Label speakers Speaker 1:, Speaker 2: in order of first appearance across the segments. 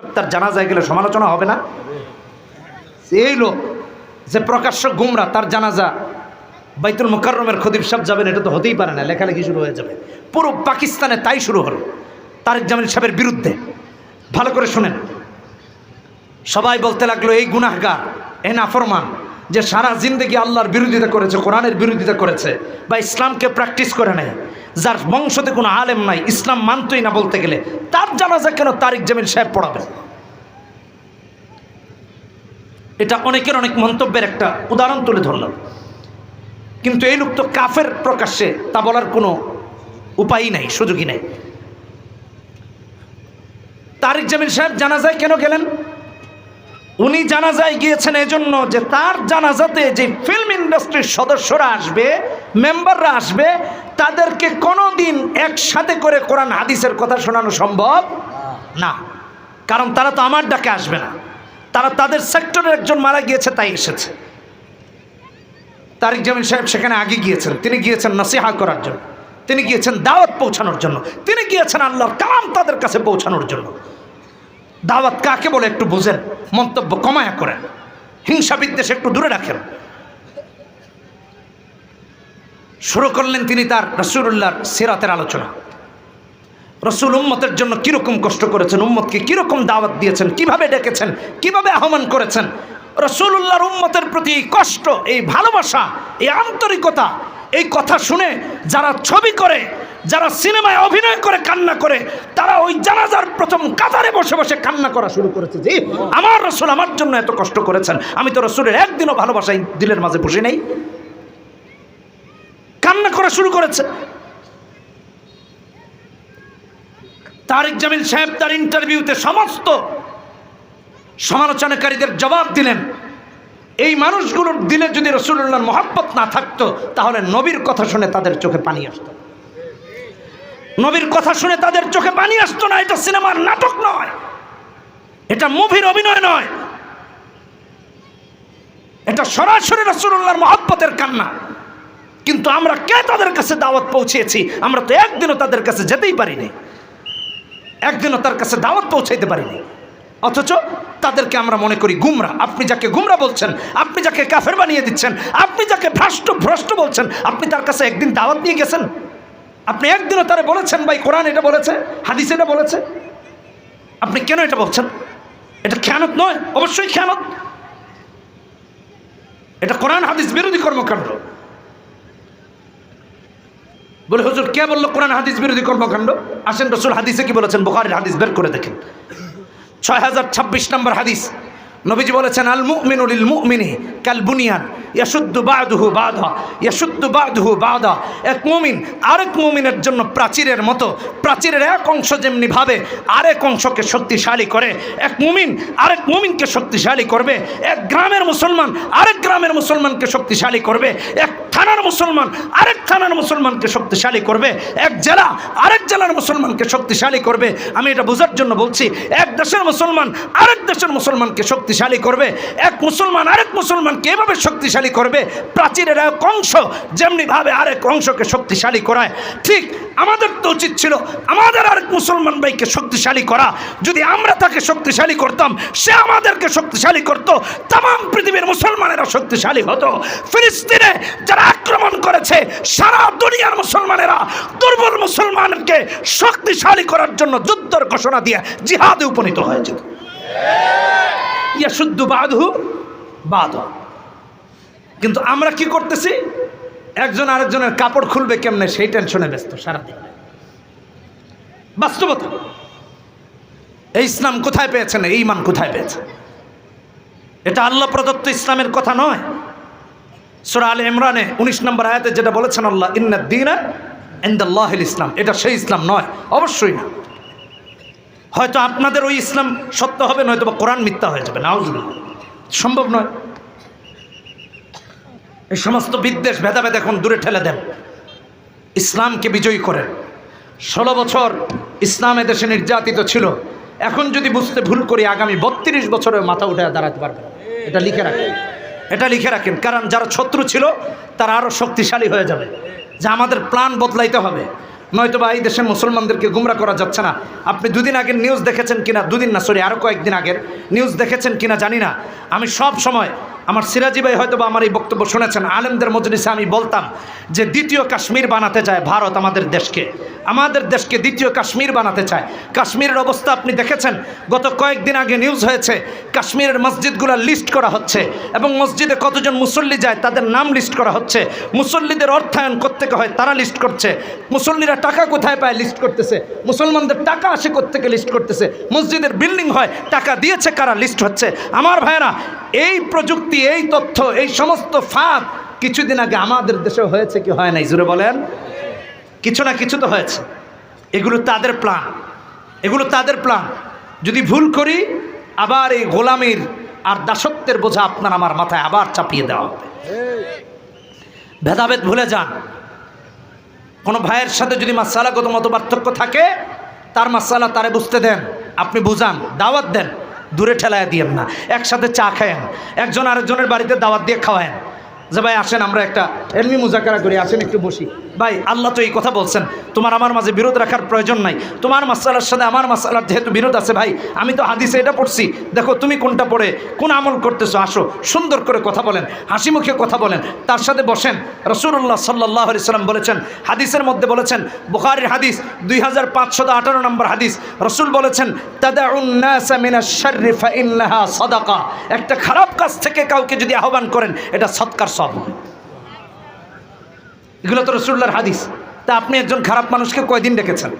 Speaker 1: তার জানাজায় গেলে সমালোচনা হবে না? এই লোক যে প্রকাশ্য গুমরা, তার জানাজা বাইতুল মোকাররমের খদিব সাহেব যাবেন, এটা তো হতেই পারে না, লেখালেখি শুরু হয়ে যাবে। পুরো পাকিস্তানে তাই শুরু হলো, তারেক জামিল সাহেবের বিরুদ্ধে। ভালো করে শুনেন। সবাই বলতে লাগল, এই গুনাহগার, এ নাফরমান যে সারা জিন্দগি আল্লাহর বিরোধিতা করেছে, কোরআনের বিরোধিতা করেছে বা ইসলামকে প্র্যাকটিস করে নেয় যার বংশতে কোনো আলেম নাই, ইসলাম মানতই না বলতে গেলে, তার জানাজা কেন তারিক জামিল সাহেব পড়াবেন এটা অনেকের অনেক মন্তব্যের একটা উদাহরণ তুলে ধরলাম। কিন্তু এই লোক তো কাফের প্রকাশ্যে তা বলার কোনো উপায়ই নাই, সুযোগই নাই। তারিক জামিল সাহেব জানাজায় কেন গেলেন? উনি জানাজায় গিয়েছেন এজন্য যে তার জানাজাতে যে ফিল্ম ইন্ডাস্ট্রির সদস্যরা আসবে মেম্বাররা আসবে, তাদেরকে কোনোদিন একসাথে করে কোরআন, হাদিসের কথা শোনানো সম্ভব না। কারণ তারা তো আমার ডাকে আসবে না। তারা তাদের সেক্টরের একজন মারা গিয়েছে, তাই এসেছে। তারিক জামিন সাহেব সেখানে আগে গিয়েছেন। তিনি গিয়েছেন নসিহা করার জন্য। তিনি গিয়েছেন দাওয়াত পৌঁছানোর জন্য। তিনি গিয়েছেন আল্লাহর কালাম তাদের কাছে পৌঁছানোর জন্য। দাওয়াত কাকে বলে একটু বুঝেন, মন্তব্য কমায়া করেন, হিংসা বিদ্বেষ একটু দূরে রাখেন। শুরু করলেন তিনি তার রসুল্লাহর সিরাতের আলোচনা। রসুল উম্মতের জন্য কীরকম কষ্ট করেছেন, উম্মতকে কীরকম দাওয়াত দিয়েছেন, কীভাবে ডেকেছেন, কীভাবে আহ্বান করেছেন রসুল্লাহর উম্মতের প্রতি এই কষ্ট, এই ভালোবাসা, এই আন্তরিকতা, এই কথা শুনে যারা ছবি করে যারা সিনেমায় অভিনয় করে, কান্না করে, তারা ওই জানাজার প্রথম কাতারে বসে বসে কান্না করা শুরু করেছে। যে আমার রসুল আমার জন্য এত কষ্ট করেছেন। আমি তো রসুলের একদিনও ভালোবাসাই দিলের মাঝে বসে নেই। কান্না করা শুরু করেছে। তারিক জামিল সাহেব তার ইন্টারভিউতে সমস্ত সমালোচনাকারীদের জবাব দিলেন। এই মানুষগুলোর দিলে যদি রসুল্লাহর মহাব্বত না থাকতো, তাহলে নবীর কথা শুনে তাদের চোখে পানি আসতো। নবীর কথা শুনে তাদের চোখে পানি আসতো না, এটা সিনেমার নাটক নয়। এটা মুভির অভিনয় নয়। এটা সরাসরি রসুল্লাহর মহাব্বতের কান্না। কিন্তু আমরা কে তাদের কাছে দাওয়াত পৌঁছেছি আমরা তো একদিনও তাদের কাছে যেতেই পারিনি। একদিনও তার কাছে দাওয়াত পৌঁছাইতে পারিনি। অথচ তাদেরকে আমরা মনে করি গুমরা। আপনি যাকে গুমরা বলছেন, আপনি যাকে কাফের বানিয়ে দিচ্ছেন, আপনি যাকে ভ্রষ্ট ভ্রষ্ট বলছেন, আপনি তার কাছে একদিন দাওয়াত নিয়ে গেছেন? আপনি একদিনও তারা বলেছেন ভাই, কোরআন এটা বলেছে, হাদিস এটা বলেছে। আপনি কেন এটা বলছেন? এটা খেয়ানত নয়, অবশ্যই খেয়ানত। এটা কোরআন, হাদিস বিরোধী কর্মকাণ্ড। বলে, হুজুর, কে বলল কোরআন, হাদিস বিরোধী কর্মকাণ্ড? আসেন রসুল হাদিসে কি বলেছেন? বুখারির হাদিস বের করে দেখেন। ছয় হাজার ছাব্বিশ নম্বর হাদিস। নবীজি বলেছেন, আল মুমিনুল মুমিনি কাল বুনিয়ান ইয়াসুদ্দু বাদহু বাধা ইয়াসুদ্দু বাদহু বাধা এক মুমিন আরেক মুমিনের জন্য প্রাচীরের মতো, প্রাচীরের এক অংশ যেমনি ভাবে, আরেক অংশকে শক্তিশালী করে। এক মুমিন আরেক মুমিনকে শক্তিশালী করবে, এক গ্রামের মুসলমান আরেক গ্রামের মুসলমানকে শক্তিশালী করবে, এক থানার মুসলমান, আরেক থানার মুসলমানকে শক্তিশালী করবে। এক জেলা, আরেক জেলার মুসলমানকে শক্তিশালী করবে। আমি এটা বোঝার জন্য বলছি, এক দেশের মুসলমান আরেক দেশের মুসলমানকে শক্তিশালী করবে। এক মুসলমান আরেক মুসলমানকে এভাবে শক্তিশালী করবে। প্রাচীরের এক অংশ যেমনিভাবে আরেক অংশকে শক্তিশালী করায়। ঠিক আমাদের তো উচিত ছিল আমাদের আর মুসলমান ভাইকে শক্তিশালী করা। যদি আমরা তাকে শক্তিশালী করতাম, সে আমাদেরকে শক্তিশালী করত। তাম পৃথিবীর মুসলমানেরা শক্তিশালী হতো। ফিলিস্তিনে যারা আক্রমণ করেছে, সারা দুনিয়ার মুসলমানেরা দুর্বল মুসলমানকে শক্তিশালী করার জন্য যুদ্ধের ঘোষণা দিয়ে জিহাদে উপনীত হয়েছে। ইয়া শুদ্ধ বাধু বাদ কিন্তু আমরা কি করতেছি? একজন আরেকজনের কাপড় খুলবে কেমনে? সেই টেনশনে ব্যস্ত সারাদিন। বাস্তবতা। এই ইসলাম কোথায় পেয়েছেন? এই ইমান কোথায় পেয়েছেন? এটা আল্লাহ প্রদত্ত ইসলামের কথা নয়। সুরা আল ইমরানে উনিশ নম্বর আয়াতে যেটা বলেছেন, আল্লাহ ইন্না দিন ইন্দাল্লাহ ইসলাম। এটা সেই ইসলাম নয়। অবশ্যই না। হয়তো আপনাদের ওই ইসলাম সত্য হবে নয়তো বা কোরআন মিথ্যা হয়ে যাবে। নাউজুবিল্লাহ। সম্ভব নয়। এই সমস্ত বিদ্বেষ, ভেদাভেদ এখন দূরে ঠেলে দেন। ইসলামকে বিজয়ী করেন। ষোলো বছর ইসলাম দেশে নির্যাতিত ছিল। এখন যদি বুঝতে ভুল করি, আগামী বত্রিশ বছরের মাথা উঠে দাঁড়াতে পারবে এটা লিখে রাখেন। এটা লিখে রাখেন। কারণ যারা শত্রু ছিল, তারা আরও শক্তিশালী হয়ে যাবে। যে আমাদের প্ল্যান বদলাইতে হবে। নয়তো বা এই দেশের মুসলমানদেরকে গুমরা করা যাচ্ছে না। আপনি দুদিন আগের নিউজ দেখেছেন কিনা? দুদিন না, সরি আরও কয়েকদিন আগের নিউজ দেখেছেন কিনা জানি না। আমি সব সময় আমার সিরাজি ভাই হয়তো আমার এই বক্তব্য শুনেছেন, আলেমদের মজলিসে আমি বলতাম যে দ্বিতীয় কাশ্মীর বানাতে চায় ভারত আমাদের দেশকে। আমাদের দেশকে দ্বিতীয় কাশ্মীর বানাতে চায়। কাশ্মীরের অবস্থা আপনি দেখেছেন? গত কয়েকদিন আগে নিউজ হয়েছে, কাশ্মীরের মসজিদগুলো লিস্ট করা হচ্ছে এবং মসজিদে কতজন মুসল্লি যায় তাদের নাম লিস্ট করা হচ্ছে। মুসল্লিদের অর্থায়ন কোত্থেকে হয় তারা লিস্ট করছে। মুসল্লিরা টাকা কোথায় পায় লিস্ট করতেছে? মুসলমানদের টাকা আসে কোত্থেকে লিস্ট করতেছে? মসজিদের বিল্ডিং হয়, টাকা দিয়েছে কারা লিস্ট হচ্ছে? আমার ভাইরা এই প্রযুক্তি এই তথ্য, এই সমস্ত ফাঁদ কিছুদিন আগে আমাদের দেশে হয়েছে কি হয় নাই? জুড়ে বলেন। কিছু না কিছু তো হয়েছে। এগুলো তাদের প্ল্যান। এগুলো তাদের প্ল্যান। যদি ভুল করি, আবার এই গোলামির আর দাসত্বের বোঝা আপনার আমার মাথায় আবার চাপিয়ে দেওয়া হবে। ভেদাভেদ ভুলে যান। কোনো ভাইয়ের সাথে যদি মাসালাগত মত পার্থক্য থাকে, তার মাসালা তারে বুঝতে দেন। আপনি বুঝান, দাওয়াত দেন। দূরে ঠেলায় দিয়েন না। একসাথে চা খায়েন। একজন আরেকজনের বাড়িতে দাওয়াত দিয়ে খাওয়ায়েন। যে ভাই, আসেন, আমরা একটা এমনি মুজাকারা করি, আসেন, একটু বসি। ভাই, আল্লাহ তো এই কথা বলছেন। তোমার আমার মাঝে বিরোধ রাখার প্রয়োজন নাই। তোমার মাসালার সাথে আমার মাসালার যেহেতু বিরোধ আছে ভাই, আমি তো হাদিসে এটা পড়ছি। দেখো, তুমি কোনটা পড়ে, কোন আমল করতেছো, আসো, সুন্দর করে কথা বলেন, হাসি মুখে কথা বলেন। তার সাথে বসেন। রসুল্লাহ সাল্লাহ সাল্লাম বলেছেন, হাদিসের মধ্যে বলেছেন, বুখারির হাদিস দুই হাজার পাঁচশত আঠারো নম্বর হাদিস, রসুল বলেছেন সদাকা। একটা খারাপ কাজ থেকে কাউকে যদি আহ্বান করেন, এটা সৎকার সব এগুলো তো রসুল্লার হাদিস। তা আপনি একজন খারাপ মানুষকে কয়দিন ডেকেছেন?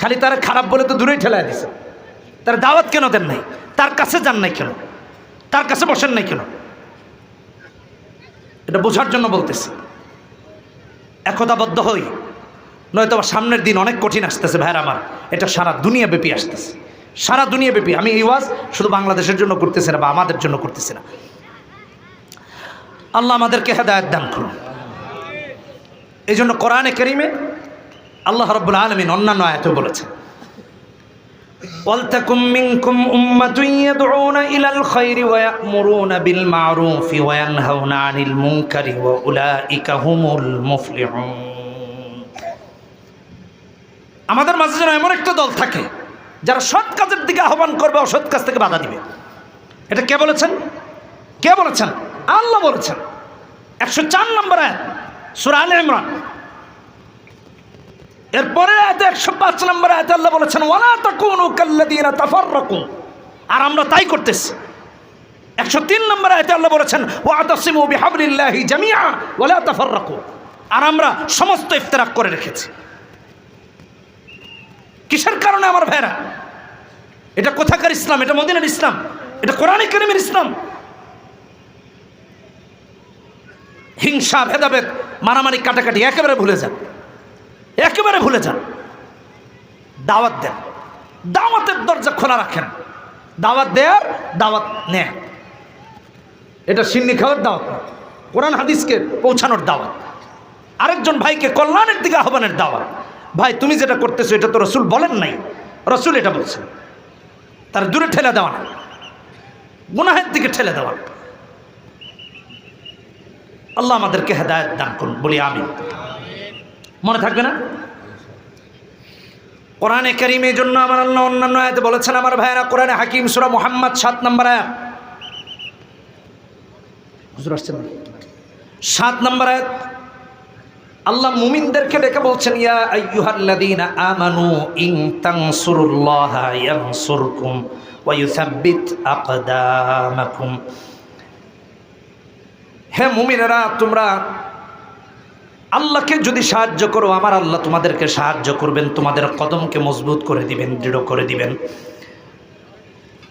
Speaker 1: খালি তারা খারাপ বলে তো দূরেই ঠেলায় দিছে। তার দাওয়াত কেন দেন নাই? তার কাছে যান নাই কেন? তার কাছে বসেন নাই কেন? এটা বোঝার জন্য বলতেছি। একতাবদ্ধ হই। নয়তো সামনের দিন অনেক কঠিন আসতেছে ভাইয়ের আমার। এটা সারা দুনিয়া ব্যাপী আসতেছে। সারা দুনিয়া ব্যাপী। আমি এই ওয়াজ শুধু বাংলাদেশের জন্য করতেছি না বা আমাদের জন্য করতেছি না। আল্লাহ আমাদেরকে হেদায়ত দান করুন। এই জন্য কোরআনে করিমে আল্লাহ রব্বুল আলমিন অন্যান্য আয়াতে বলেছেন ولتكن منكم أمة يدعون إلى الخير ويأمرون بالمعروف وينهون عن المنكر وأولئك هم المفلحون আমাদের মাঝে যেন এমন একটা দল থাকে যারা সৎ কাজের দিকে আহ্বান করবে অসৎ কাজ থেকে বাধা দিবে এটা কে বলেছেন কে বলেছেন আল্লাহ বলেছেন একশো চার নম্বর আয়াত সুরা আল ইমরান। এরপরে আয়াতে একশো পাঁচ নম্বর আয়াতে আল্লাহ বলেছেন, ওয়ালা তাকুনু কাল্লাদিনা তাফাররাকু। আর আমরা তাই করতেছি। একশো তিন নম্বর আয়াতে আল্লাহ বলেছেন, ওয়াতাসিমু বিহাবলিল্লাহি জামিয়া ওয়ালা তাফাররাকু। আর আমরা সমস্ত ইফতারাক করে রেখেছি। কিসের কারণে আমার ভাইরা? এটা কোথাকার ইসলাম? এটা মদিনার ইসলাম? এটা কোরআন করিমের ইসলাম? হিংসা, ভেদাভেদ, মারামারি, কাটাকাটি একেবারে ভুলে যান। একেবারে ভুলে যান। দাওয়াত দেন। দাওয়াতের দরজা খোলা রাখেন। দাওয়াত দেয়ার, দাওয়াত নেন। এটা সিন্নি খাওয়ার দাওয়াত না। কোরআন হাদিসকে পৌঁছানোর দাওয়াত। আরেকজন ভাইকে কল্যাণের দিকে আহ্বানের দাওয়াত। ভাই, তুমি যেটা করতেছো, এটা তো রসুল বলেন নাই। রসুল এটা বলছেন। তার দূরে ঠেলে দেওয়া না। গুনাহের দিকে ঠেলে দেওয়া আল্লাহ আমাদেরকে হেদায়ত দান করুন, বলি আমি মনে থাকবে না? কোরআনে করিমের জন্য আমার আল্লাহ অন্যান্য আয়াতে বলেছেন, আমার ভাইয়েরা, কোরআনে হাকিম সুরা মোহাম্মদ সাত নম্বর আয়াত। সাত নম্বর আয়াত। আল্লাহ মুমিনদেরকে ডেকে বলছেন, ইয়া আইয়ুহাল্লাযীনা আমানু ইন তানসুরুল্লাহা ইয়ানসুরকুম ওয়া ইউসাব্বিত আকদামাকুম। হে মুমিনেরা, তোমরা আল্লাহকে যদি সাহায্য করো, আমার আল্লাহ তোমাদেরকে সাহায্য করবেন, তোমাদের কদমকে মজবুত করে দিবেন, দৃঢ় করে দিবেন।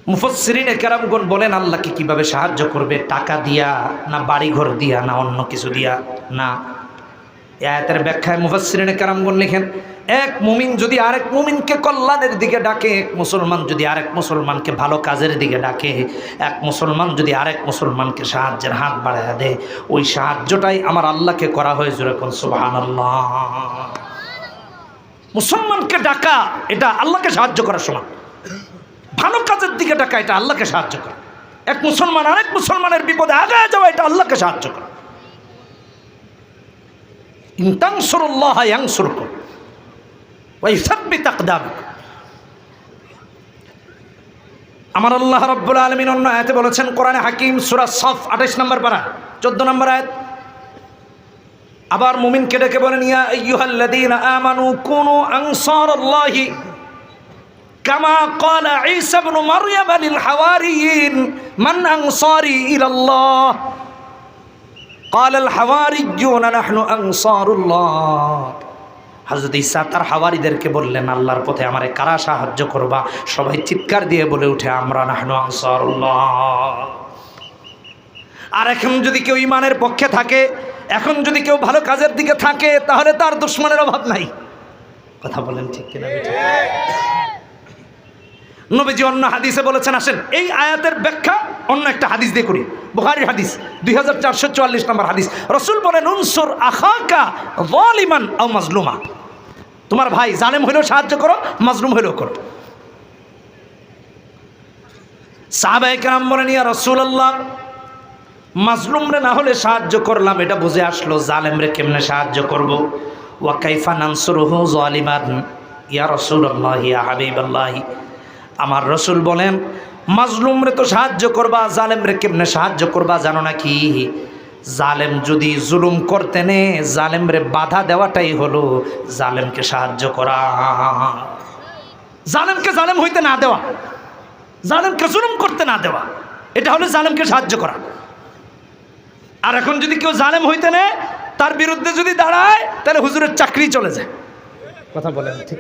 Speaker 1: মুফসরিনে কেরামগণ বলেন, আল্লাহকে কীভাবে সাহায্য করবে? টাকা দিয়া না বাড়িঘর দিয়া না অন্য কিছু দিয়া? না। আয়াতের ব্যাখ্যায় মুফাসসিরিনে কারামগণ লিখেন, এক মুমিন যদি আরেক মুমিনকে কল্যাণের দিকে ডাকে, এক মুসলমান যদি আরেক মুসলমানকে ভালো কাজের দিকে ডাকে, এক মুসলমান যদি আরেক মুসলমানকে সাহায্যের হাত বাড়ায় দেয়, ওই সাহায্যটাই আমার আল্লাহকে করা হয়েছে এরকম সুবাহান আল্লাহ মুসলমানকে ডাকা, এটা আল্লাহকে সাহায্য করার সমান। ভালো কাজের দিকে ডাকা, এটা আল্লাহকে সাহায্য করা। এক মুসলমান আরেক মুসলমানের বিপদে আগায় যাওয়া, এটা আল্লাহকে সাহায্য করা। ইনতাংসুরুল্লাহ ইয়াংসুরকুম ওই সাব্বি তাকদাম আমার আল্লাহ রব্বুল আলমিন অন্য আয়াতে বলেছেন, কোরআনে হাকিম সুরা সফ আঠাইশ নম্বর পারা, চোদ্দ নম্বর আয়াত। আবার মুমিনকে ডেকে বলেন, ইয়া আইয়ুহাল্লাযীনা আমানু কুনু আনসারাল্লাহি কামা ক্বালা ঈসা ইবনু মারইয়াম লিল হাওয়ারিয়িন, মান আনসারি ইলাল্লাহ। قال الحواريون نحن أنصار الله হজরত ইসা তার হাওয়ারিদেরকে বললেন আল্লাহর পথে আমারে কারা সাহায্য করবা সবাই চিৎকার দিয়ে বলে উঠে আমরা নাহনু আনসারুল্লাহ আর এখন যদি কেউ ইমানের পক্ষে থাকে এখন যদি কেউ ভালো কাজের দিকে থাকে তাহলে তার দুশ্মনের অভাব নাই কথা বলেন ঠিক কিনা বেঠিক? নবীজি অন্য হাদিসে বলেছেন আসেন এই আয়াতের ব্যাখ্যা অন্য একটা হাদিস দিয়ে করি বুখারির হাদিস, দুই হাজার চারশো চুয়াল্লিশ নম্বর হাদিস। রসুল বলেন, উনসুর আখাকা ওয়ালিমান আও মাজলুমা। তোমার ভাই জালেম হইলেও সাহায্য করো, মাজলুম হইলেও করো। সাহাবাই কেরাম বলেন, ইয়া রসুল্লাহ মাজলুমরে না হলে সাহায্য করলাম, এটা বুঝে আসলো, জালেমরে কেমনে সাহায্য করব? ওয়াকাইফা নানসুরহু জালিমান ইয়া রসুল্লাহ ইয়া হাবিবাল্লাহি। আমার রসুল বলেন মাজলুমরে তো সাহায্য করবা, জালেমরে কেমনে সাহায্য করবা জানো না কি জালেম যদি জুলুম করতে নে, জালেমরে বাধা দেওয়াটাই হলো জালেমকে সাহায্য করা। জালেমকে জালেম হইতে না দেওয়া, জালেমকে জুলুম করতে না দেওয়া, এটা হলো জালেমকে সাহায্য করা। আর এখন যদি কেউ জালেম হইতে নে, তার বিরুদ্ধে যদি দাঁড়ায়, তাহলে হুজুরের চাকরি চলে যায়। কথা বলেন ঠিক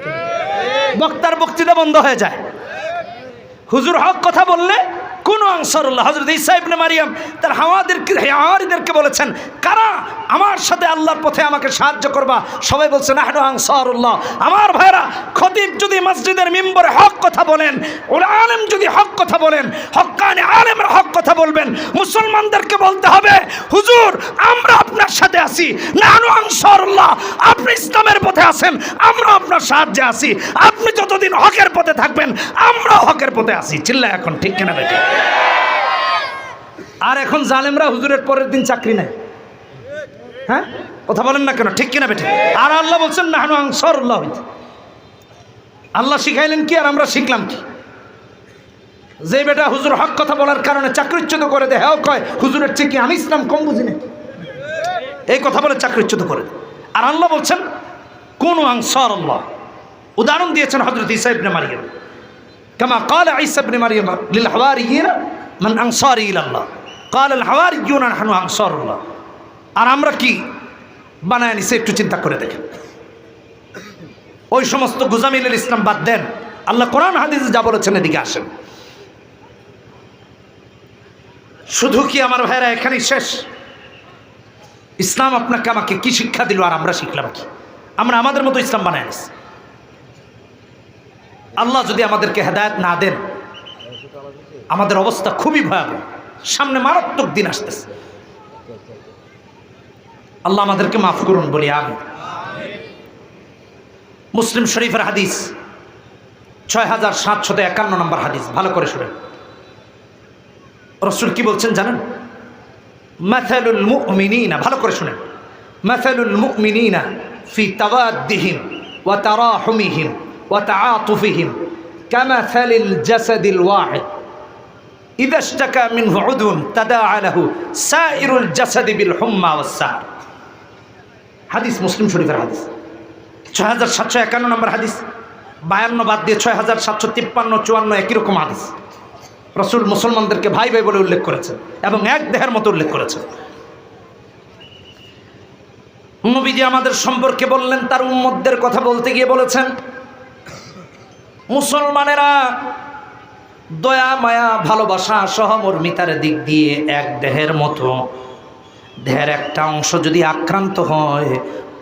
Speaker 1: বক্তার বক্তৃতা বন্ধ হয়ে যায়। হুজুর হক কথা বললে কোন আনসারুল্লাহ হজরত ইসা ইবনে মারিয়াম তার হাওয়াদেরকে, হাওয়ারিদেরকে বলেছেন, কারা আমার সাথে আল্লাহর পথে আমাকে সাহায্য করবা? সবাই বলছেন আহনু আনসারুল্লাহ। আমার ভাইরা খতিব যদি মসজিদের মেম্বরে হক কথা বলেন ওরা আলেম যদি হক কথা বলেন, হক্কানে আলেমরা হক কথা বলবেন, মুসলমানদেরকে বলতে হবে, হুজুর, আমরা আপনার সাথে আছি নানু আনসারুল্লাহ, আপনি ইসলামের পথে আছেন, আমরা আপনার সাহায্যে আছি, আপনি যতদিন হকের পথে থাকবেন আমরা হকের পথে আছি। চিল্লা এখন, ঠিক কিনা বেটে আর এখন জালেমরা হুজুরের পরের দিন চাকরি নেয়। হ্যাঁ? কথা বলেন না কেন? ঠিক কিনা বেটে আর আল্লাহ বলছেন না হানু আনসারুল্লাহ হইতে। আল্লাহ শিখাইলেন কি আর আমরা শিখলাম কি? যে বেটা হুজুর হক কথা বলার কারণে চাকরিচ্যুত করে দেয় হ্যাঁ কয়, হুজুরের চেয়ে কি আমি ইসলাম কম বুঝি না। এই কথা বলে চাকরিচ্যুত করে। আর আল্লাহ বলছেন, কোন আনসার আল্লাহ উদাহরণ দিয়েছেন হজরত ইসা ইবনে মারিয়াম। كما قال عيسى ابن مريم للحواريين من أنصاري إلى الله قال الحواريون نحن أنصار الله আর আমরা কি বানায় নিছে একটু চিন্তা করে দেখেন ওই সমস্ত গুজামিল ইসলাম বাদ দেন আল্লাহ কোরআন হাদিস যা বলেছেন এদিকে আসেন শুধু কি আমার ভাইরা এখানেই শেষ ইসলাম আপনাকে আমাকে কি শিক্ষা দিল আর আমরা শিখলাম কি আমরা আমাদের মতো ইসলাম বানায় নিছি আল্লাহ যদি আমাদেরকে হেদায়ত না দেন, আমাদের অবস্থা খুবই ভয়াবহ। সামনে মারাত্মক দিন আসতেছে। আল্লাহ আমাদেরকে মাফ করুন বলি আমি মুসলিম শরীফের হাদিস, ছয় হাজার সাতশত একান্ন নম্বর হাদিস, ভালো করে শুনেন। রসুল কি বলছেন জানেন? মাথালুল মুমিনিনা, ভালো করে শুনেন। মাথালুল মুমিনিনা ফি তাওয়াদ্দিহিম ওয়া তারা তারাহুমিহিম। ওয়া তাআতুফিহিম কামাথালিল জাসাদিল ওয়াহিদ إذا اشتكى منه عضو تداعى له سائر الجسد بالحمى والسهر হাদিস মুসলিম শরীফের হাদিস ছয় হাজার সাতশো একান্ন নম্বর হাদিস বায়ান্ন বাদ দিয়ে ছয় হাজার সাতশো তিপ্পান্ন চুয়ান্ন একই রকম হাদিস রসুল মুসলমানদেরকে ভাই ভাই বলে উল্লেখ করেছেন এবং এক দেহের মতো উল্লেখ করেছেন নবীজি আমাদের সম্পর্কে বললেন তার উম্মতদের কথা বলতে গিয়ে বলেছেন মুসলমানেরা দয়া, মায়া, ভালোবাসা সহমর্মিতার দিক দিয়ে এক দেহের মতো। দেহের একটা অংশ যদি আক্রান্ত হয়,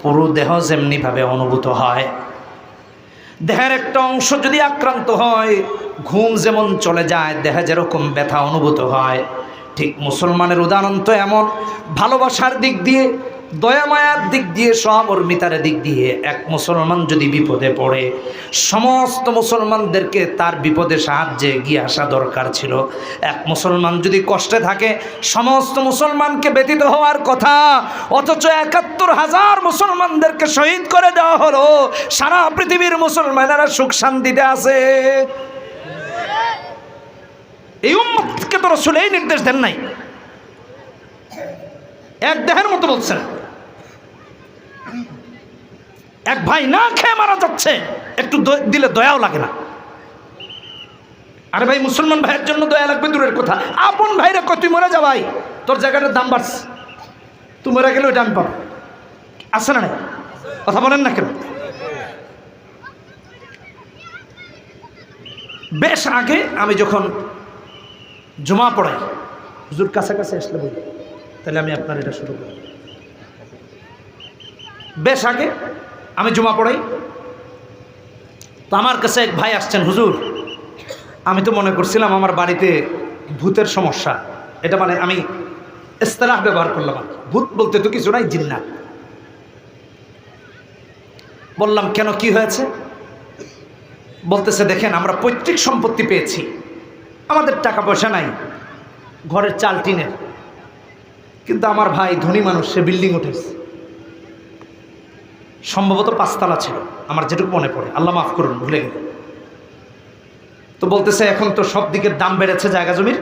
Speaker 1: পুরো দেহ যেমনিভাবে অনুভূত হয়। দেহের একটা অংশ যদি আক্রান্ত হয়, ঘুম যেমন চলে যায়, দেহে যেরকম ব্যথা অনুভূত হয়, ঠিক মুসলমানের উদাহরণ তো এমন। ভালোবাসার দিক দিয়ে দয়া মায়ার দিক দিয়ে সহমর্মিতার দিক দিয়ে এক মুসলমান যদি বিপদে পড়ে, সমস্ত মুসলমানদেরকে তার বিপদে সাহায্যে গিয়ে আসা দরকার ছিল। এক মুসলমান যদি কষ্টে থাকে, সমস্ত মুসলমানকে ব্যতীত হওয়ার কথা, অথচ একাত্তর হাজার মুসলমানদেরকে শহীদ করে দেওয়া হলো, সারা পৃথিবীর মুসলমানেরা সুখ শান্তিতে আছে। এই উম্মতকে তো রসুল এই নির্দেশ দেন নাই। এক দেহের মতো বলছেন। এক ভাই না খেয়ে মারা যাচ্ছে, একটু দিলে দয়াও লাগে না। আরে ভাই, মুসলমান ভাইয়ের জন্য দয়া লাগবে দূরের কথা। আপন ভাইরা কত মরে যা ভাই, তোর জায়গাটার দাম বাড়ছে। তুই মরে গেলে ওইটা আমি পাবো। আছে না কথা বলেন না কেন? বেশ আগে আমি যখন জমা পড়াই, হুজুর কাছাকাছি আসলে বলি, তাহলে আমি আপনার এটা শুরু করি। বেশ আগে, আমি জমা পড়াই। তো আমার কাছে এক ভাই আসছেন, হুজুর, আমি তো মনে করছিলাম আমার বাড়িতে ভূতের সমস্যা। এটা মানে আমি ইস্তেলাহ ব্যবহার করলাম আর ভূত বলতে তো কিছু নাই জিন্না বললাম, কেন, কি হয়েছে? বলতেছে, দেখেন, আমরা পৈতৃক সম্পত্তি পেয়েছি। আমাদের টাকা পয়সা নাই, ঘরের চাল টিনের। কিন্তু আমার ভাই ধনী মানুষ, সে বিল্ডিং উঠেছে। সম্ভবত পাঁচতলা ছিল। আমার যেটুকু মনে পড়ে। আল্লাহ মাফ করুন, ভুলে গেল তো বলতেছে, এখন তো সব দিকের দাম বেড়েছে জায়গা জমির।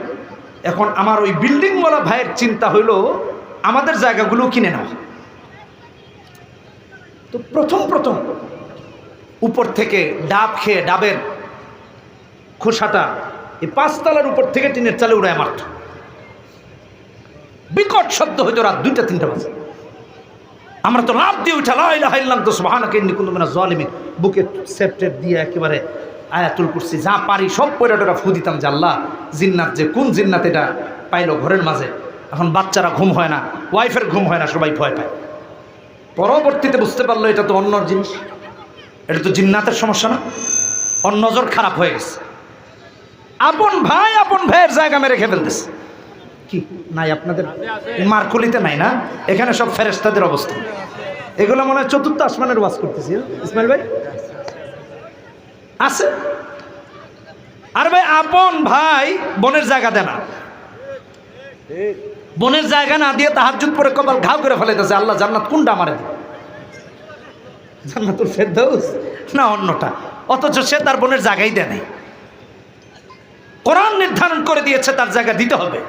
Speaker 1: এখন আমার ওই বিল্ডিংওয়ালা ভাইয়ের চিন্তা হইল, আমাদের জায়গাগুলো কিনে নেওয়া। তো প্রথম প্রথম উপর থেকে ডাব খেয়ে ডাবের খোসাটা এই পাঁচতলার উপর থেকে টিনের চালে উড়ায় মারত। বিকট শব্দ হইতো রাত দুইটা, তিনটা বাজে। আমরা তো লাভ দিয়ে উঠা লাইলাম তো সুবহানাকে, ইন্নী কুনতু মিনাজ জালিমিন বুকে সেপ্টেপ দিয়ে একেবারে আয়াতুল কুরসি যা পারি সব পয়টা ফু দিতাম যে আল্লাহ, জিন্নাত যে কোন জিন্নাত এটা পাইলো ঘরের মাঝে। এখন বাচ্চারা ঘুম হয় না, ওয়াইফের ঘুম হয় না, সবাই ভয় পায়। পরবর্তীতে বুঝতে পারল এটা তো অন্য জিনিস। এটা তো জিন্নাতের সমস্যা না। ওর নজর খারাপ হয়ে গেছে। আপন ভাই, আপন ভাইয়ের জায়গা মেরে খেয়ে ফেলতেছে। কি? নাই, আপনাদের মারকুলিতে নাই না? এখানে সব ফেরেস্তাদের অবস্থা। এগুলো মনে হয় চতুর্থ আসমানের ওয়াজ করতেছি হ্যাঁ? ইসমাইল ভাই? আছে? আর ভাই, আপন ভাই বোনের জায়গা দেয় না। বোনের জায়গা না দিয়ে তাহাজুদ পরে কপাল ঘাও করে ফেলাইতেছে। আল্লাহ জান্নাত কোনটা দিবে? জান্নাতুল ফেরদৌস না, অন্যটা। অথচ সে তার বোনের জায়গাই দেয় নাই। কোরআন নির্ধারণ করে দিয়েছে, তার জায়গা দিতে হবে।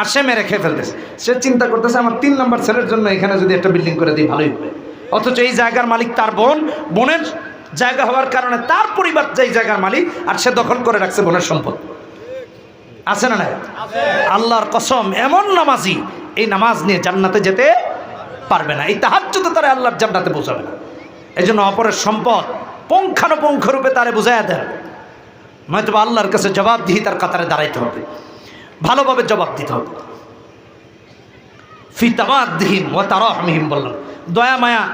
Speaker 1: আর সে মেরে খেয়ে ফেলতেছে। সে চিন্তা করতেছে, আমার তিন নম্বর ছেলের জন্য এখানে যদি একটা বিল্ডিং করে দিই, ভালোই হবে। অথচ এই জায়গার মালিক তার বোন, বোনের জায়গা হওয়ার কারণে তার পরিবার যেই জায়গার মালিক, আর সে দখল করে রাখছে বোনের সম্পদ। আছে না না আল্লাহর কসম, এমন নামাজি এই নামাজ নিয়ে জান্নাতে যেতে পারবে না। এই তাহাজ্জুদ তারা আল্লাহর জান্নাতে পৌঁছাবে না। এই জন্য অপরের সম্পদ পুঙ্খানুপুঙ্খ রূপে তারে বুঝাইয়া দেন। নয়তো আল্লাহর কাছে জবাব জবাবদিহি তার কাতারে দাঁড়াইতে হবে। ভালোভাবে জবাব দিতে হবে। ফিতামাদ্দিহীন ও তারহমিহিম বললাম। দয়া মায়া,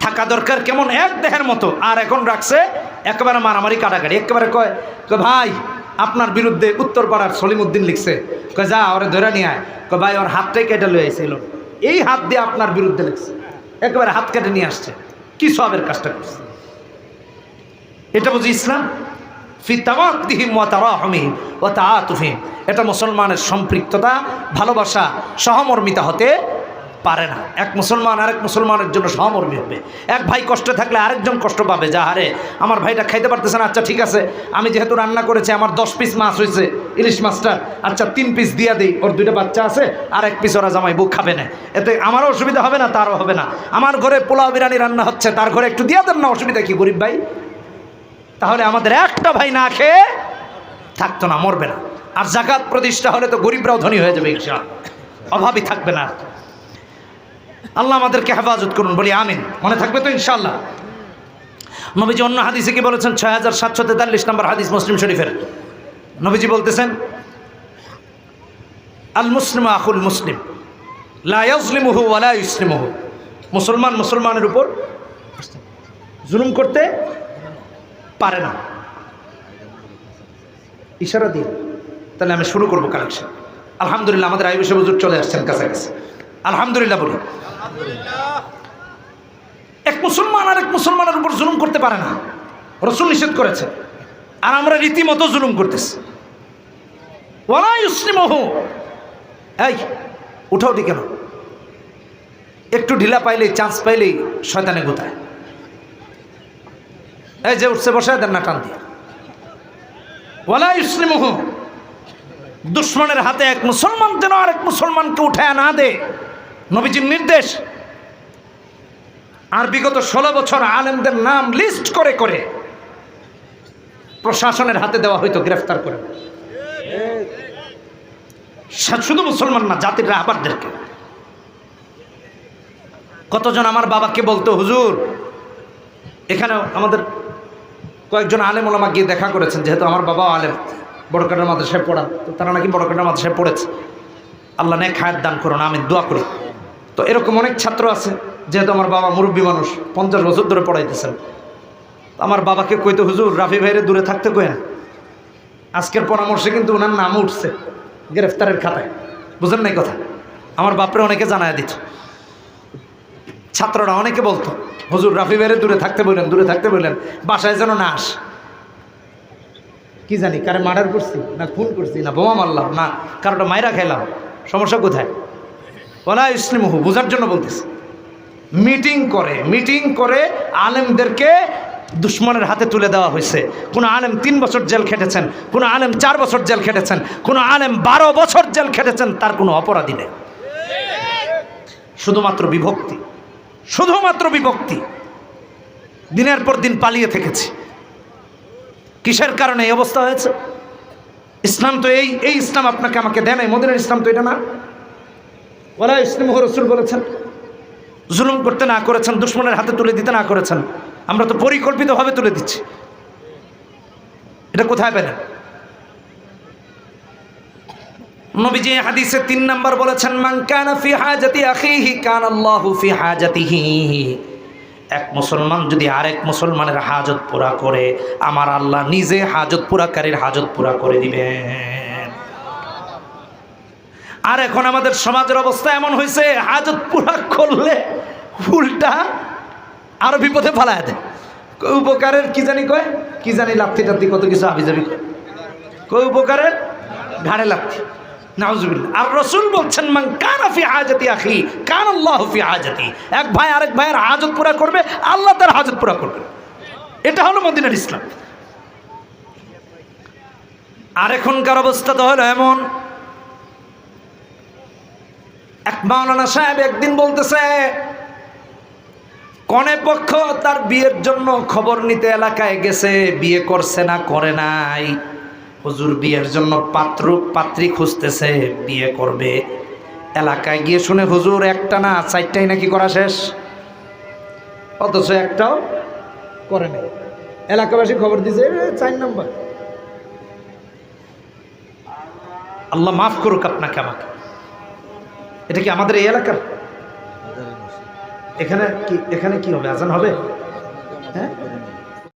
Speaker 1: থাকা দরকার কেমন? এক দেহের মতো। আর এখন রাখছে একেবারে মারামারি কাটাকাটি। একেবারে কয় কয়, ভাই, আপনার বিরুদ্ধে উত্তরপাড়ার সলিমুদ্দিন লিখছে। কয়, যা, ওরে ধরে নিয়ে আয়। কয়, ভাই, ওর হাতটাই কেটে লয়ে আইছিল এই হাত দিয়ে আপনার বিরুদ্ধে লিখছে। একেবারে হাত কেটে নিয়ে আসছে। কি সবের কাজটা করছে? এটা বুঝি ইসলাম? ফিতামাদ্দিহিম ওয়া তারাহমিহিম ওয়া এটা মুসলমানের সম্পৃক্ততা, ভালোবাসা, সহমর্মিতা হতে পারে না। এক মুসলমান আরেক মুসলমানের জন্য সহমর্মী হবে। এক ভাই কষ্টে থাকলে আরেকজন কষ্ট পাবে। যা হারে, আমার ভাইটা খাইতে পারতেছে না আচ্ছা ঠিক আছে, আমি যেহেতু রান্না করেছি, আমার দশ পিস মাছ হয়েছে ইলিশ মাছটা আচ্ছা তিন পিস দিয়া দিই, ওর দুইটা বাচ্চা আছে, আর এক পিস ওরা জামাই বুক খাবে না। এতে আমারও অসুবিধা হবে না, তারও হবে না। আমার ঘরে পোলাও বিরিয়ানি রান্না হচ্ছে, তার ঘরে একটু দিয়া দেন না, অসুবিধা কি গরিব ভাই? তাহলে আমাদের একটা ভাই না খেয়ে থাকতো না, মরবে না। আর জাকাত প্রতিষ্ঠা হলে তো গরিবরাও ধনী হয়ে যাবে ইনশাআল্লাহ। অভাবই থাকবে না। আল্লাহ আমাদেরকে হেফাজত করুন, বলি আমিন। মনে থাকবে তো ইনশাল্লাহ নবীজি অন্য হাদিসে কি বলেছেন? ছয় হাজার সাতশো তেতাল্লিশ নম্বর হাদিস মুসলিম শরীফের। নবীজি বলতেছেন আল মুসলিম আকুল মুসলিম লাইসলিমহু ওয়ালা ইসলিমহু মুসলমান মুসলমানের উপর জুলুম করতে পারে না। ইশারা দিয়ে। তাহলে আমি শুরু করব কালেকশন আলহামদুলিল্লাহ আমাদের আইবিশ হুজুর চলে আসছেন কাছাকাছি। আলহামদুলিল্লাহ বলি এক মুসলমান আর এক মুসলমানের উপর জুলুম করতে পারে না। রসুল নিষেধ করেছে। আর আমরা রীতিমতো জুলুম করতেছি। ওলা ইসলিমহ এই উঠাও দি কেন একটু ঢিলা পাইলেই চান্স পাইলেই শয়তানে গোতায়। এই যে উঠছে, বসে দেন না, টান দিয়ে। ওলা ইসলিমহ, দুশ্মনের হাতে এক মুসলমান যেন আরেক মুসলমানকে উঠায় না দে। নবীজির নির্দেশ। আর বিগত ষোলো বছর আলেমদের নাম লিস্ট করে করে প্রশাসনের হাতে দেওয়া হয়তো গ্রেফতার করে। শুধু মুসলমান না, জাতির রাহবারদেরকে। কতজন আমার বাবাকে বলতো, হুজুর, এখানে আমাদের কয়েকজন আলেম ওলামা গিয়ে দেখা করেছেন, যেহেতু আমার বাবাও আলেম বড়কাটার মাদ্রাসায় পড়া, তো তারা নাকি বড়কাটার মাদ্রাসায় পড়েছে। আল্লাহ নে খায়ের দান করুন আমি দোয়া করি। তো এরকম অনেক ছাত্র আছে, যেহেতু আমার বাবা মুরব্বী মানুষ, পঞ্চাশ বছর ধরে পড়াইতেছেন। আমার বাবাকে কইতে, হুজুর, রাফি ভাইরে দূরে থাকতে কই না। আজকের পরামর্শে কিন্তু ওনার নাম উঠছে, গ্রেফতারের খাতায়। বুঝেন নাই কথা? আমার বাপরে অনেকে জানায় দিত। ছাত্ররা অনেকে বলতো, হুজুর, রাফি দূরে থাকতে বললেন, দূরে থাকতে বললেন, বাসায় যেন না আস। কি জানি, কারে মার্ডার করছি, না খুন করছি, না বোমা মারলাম, না কারোটা মাইরা খাইলাম, সমস্যা কোথায়? ওলা ইসলিমহু, বোঝার জন্য বলতেছি। মিটিং করে মিটিং করে আলেমদেরকে দুশ্মনের হাতে তুলে দেওয়া হয়েছে। কোনো আলেম তিন বছর জেল খেটেছেন, কোনো আলেম চার বছর জেল খেটেছেন, কোনো আলেম বারো বছর জেল খেটেছেন, তার কোনো অপরাধী নেই। শুধুমাত্র বিভক্তি। শুধুমাত্র বিভক্তি। দিনের পর দিন পালিয়ে থেকেছি। কিসের কারণে এই অবস্থা হয়েছে? ইসলাম তো এই এই ইসলাম আপনাকে আমাকে দেয় নাই। মদিনের ইসলাম তো এটা না। ওরা ইসলাম রসুল বলেছেন, জুলুম করতে না করেছেন, দুশ্মনের হাতে তুলে দিতে না করেছেন। আমরা তো পরিকল্পিতভাবে তুলে দিচ্ছি। এটা কোথায় পেলেন? নবীজি হাদিসে তিন নাম্বার বলেছেন, মান কানা ফি হাজাতি আখিহি, কান আল্লাহু ফি হাজাতিহি। এক মুসলমান যদি আরেক মুসলমানের হাজত পুরা করে, আমার আল্লাহ নিজে হাজত পুরাকারীর হাজত পুরা করে দিবেন। আর এখন আমাদের সমাজের অবস্থা এমন হয়েছে, হাজত পুরা করলে উল্টা আরও বিপদে ফালায় দেয়। উপকারের কি জানি কয়? কি জানি লাথি টাত্তি কত কিছু আবি যাবি কয়। উপকারের? ঘাড়ে লাথি করবে, আল্লাহ তার পুরা করবে। এটা হলো আর এখনকার অবস্থা তো হলো এমন। এক মাওলানা সাহেব একদিন বলতেছে, কনে পক্ষ তার বিয়ের জন্য খবর নিতে এলাকায় গেছে, বিয়ে করছে না, করে নাই। হুজুর বিয়ের জন্য পাত্র পাত্রী খুঁজতেছে, বিয়ে করবে। এলাকায় গিয়ে শুনে হুজুর একটা না চারটাই নাকি করা শেষ। অথচ একটাও করে নাই। এলাকাবাসী খবর দিছে চার নম্বর। আল্লাহ মাফ করুক আপনাকে আমাকে। এটা কি আমাদের এই এলাকার? এখানে কি এখানে কি হবে? আজান হবে? হ্যাঁ?